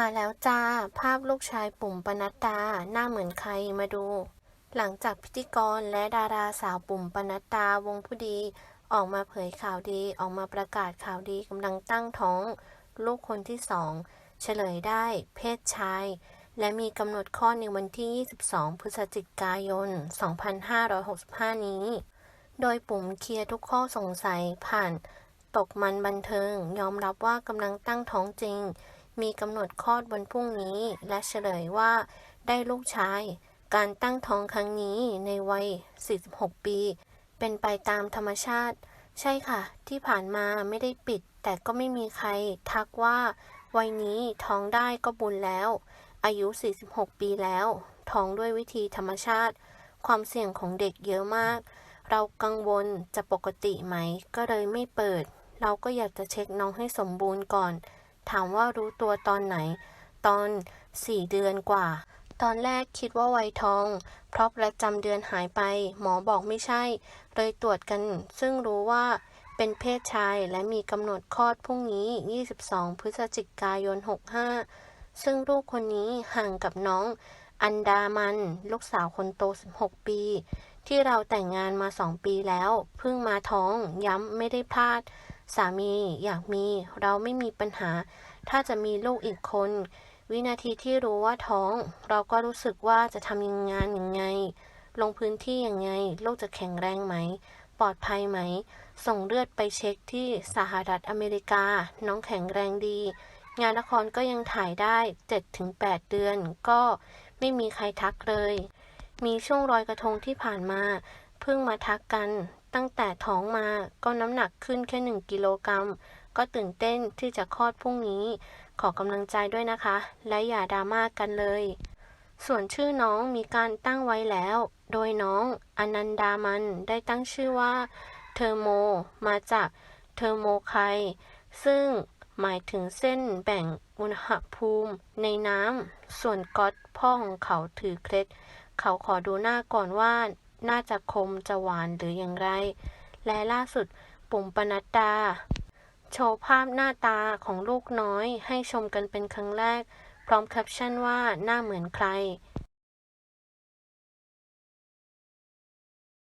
มาแล้วจ้า ภาพลูกชายปุ่มปนัดดาหน้าเหมือนใครมาดู หลังจากพิธีกรและดาราสาวปุ่มปนัดดาวงผู้ดี ออกมาเผยข่าวดีออกมาประกาศข่าวดีกำลังตั้งท้อง ลูกคนที่สองเฉลยได้ เพศชาย และมีกำหนดคลอดในวันที่ 22 พฤศจิกายน 2565 นี้ โดยปุ่มเคลียร์ทุกข้อสงสัยผ่าน ตกมันบันเทิง ยอมรับว่ากำลังตั้งท้องจริง มีกำหนดคลอดวันพรุ่งนี้ และเฉลยว่าได้ลูกชาย การตั้งท้องครั้งนี้ในวัย 46 ปี เป็นไปตามธรรมชาติ ใช่ค่ะ ที่ผ่านมาไม่ได้ปิด แต่ก็ไม่มีใครทักว่า วัยนี้ท้องได้ก็บุญแล้ว อายุ 46 ปีแล้ว ท้องด้วยวิธีธรรมชาติ ความเสี่ยงของเด็กเยอะมาก เรากังวลจะปกติไหม ก็เลยไม่เปิด เราก็อยากจะเช็คน้องให้สมบูรณ์ก่อน ถามว่ารู้ตัวตอนไหน ตอน4เดือนกว่า ตอนแรกคิดว่าวัยทอง เพราะประจำเดือนหายไป หมอบอกไม่ใช่ เลยตรวจกัน ซึ่งรู้ว่าเป็นเพศชายและมีกำหนดคลอดพรุ่งนี้ 22 พฤศจิกายน 65 ซึ่งลูกคนนี้ห่างกับน้อง อันดามัน ลูกสาวคนโต 16 ปี ที่เราแต่งงานมาสองปีแล้ว เพิ่งมาท้องย้ำไม่ได้พลาด สามีอยากมีเราไม่มีปัญหา ถ้าจะมีลูกอีกคน วินาทีที่รู้ว่าท้อง เราก็รู้สึกว่าจะทำยังงานยังไง ลงพื้นที่ยังไง ลูกจะแข็งแรงไหม ปลอดภัยไหม ส่งเลือดไปเช็คที่สหรัฐอเมริกา น้องแข็งแรงดี งานละครก็ยังถ่ายได้ 7-8 เดือน ก็ไม่มีใครทักเลย มีช่วงรอยกระทงที่ผ่านมา เพิ่งมาทักกัน ตั้งแต่ท้องมาก็น้ำหนักขึ้นแค่หนึ่งกิโลกรัม ก็ตื่นเต้นที่จะคลอดพรุ่งนี้ ขอกำลังใจด้วยนะคะ และอย่าดราม่ากกันเลย ส่วนชื่อน้องมีการตั้งไว้แล้ว โดยน้องอนันดามันได้ตั้งชื่อว่าเทอร์โม มาจากเทอร์โมไคซึ่งหมายถึงเส้นแบ่งอุณหภูมิในน้ำ ส่วนก๊อตพ่อของเขาถือเคล็ด เขาขอดูหน้าก่อนว่า น่าจะคมจะหวานหรืออย่างไร และล่าสุดปุ่มปนัดดา โชว์ภาพหน้าตาของลูกน้อยให้ชมกันเป็นครั้งแรก พร้อมแคปชั่นว่าหน้าเหมือนใคร